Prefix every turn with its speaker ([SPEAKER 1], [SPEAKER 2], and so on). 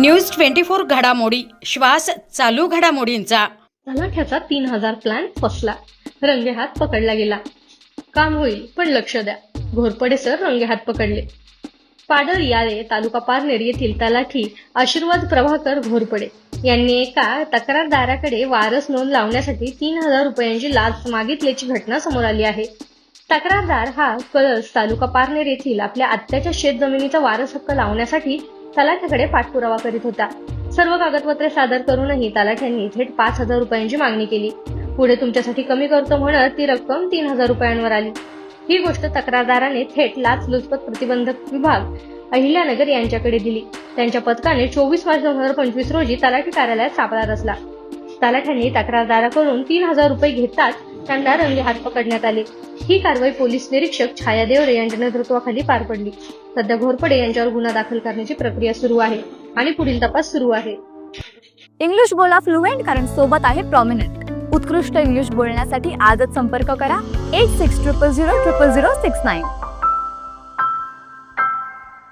[SPEAKER 1] News twenty four घडामोडी. श्वास चालू घडामोडींचा.
[SPEAKER 2] तलाठ्याचा तीन हजार प्लॅन फसला. रंगेहात पकडला गेला. काम होईल पण लक्ष द्या. घोरपडे सर रंगेहात पकडले. पाडळ याळे तालुका पारनेर येथील तलाठी आशीर्वाद प्रभाकर घोरपडे. यांनी एका तक्रारदाराकडे वारस नोंद लावण्यासाठी तीन हजार रुपयांची लाच मागितल्याची घटना समोर आली आहे. तक्रारदार हा कळस तालुका पारनेर येथील आपल्या आत्याच्या शेत जमिनीचा वारस हक्क लावण्यासाठी तलाठ्याकडे पाठपुरावा करीत होता. सर्व कागदपत्रे सादर करूनही तलाठ्यांनी थेट पाच हजार रुपयांची मागणी केली. पुढे तुमच्यासाठी कमी करतो म्हणत ती रक्कम तीन हजार रुपयांवर आली. ही गोष्ट तक्रारदाराने थेट लाचलुचपत प्रतिबंधक विभाग अहिल्यानगर यांच्याकडे दिली. त्यांच्या पथकाने चोवीस मार्च दोन हजार पंचवीस रोजी तलाठी कार्यालयात सापळा रचला. तलाठ्यांनी तक्रारदाराकडून तीन हजार रुपये घेताच त्यांना रंगे हात पकडण्यात आले. ही कारवाई पोलीस निरीक्षक छाया देवरे यांच्या नेतृत्वाखाली पार पडली. सध्या घोरपडे यांच्यावर गुन्हा दाखल करण्याची प्रक्रिया सुरू आहे आणि पुढील तपास सुरू आहे.
[SPEAKER 3] इंग्लिश बोला फ्लुएंट कारण सोबत आहे प्रॉमिनंट उत्कृष्ट इंग्लिश बोलण्यासाठी आजच संपर्क करा. Eight six triple zero triple zero six nine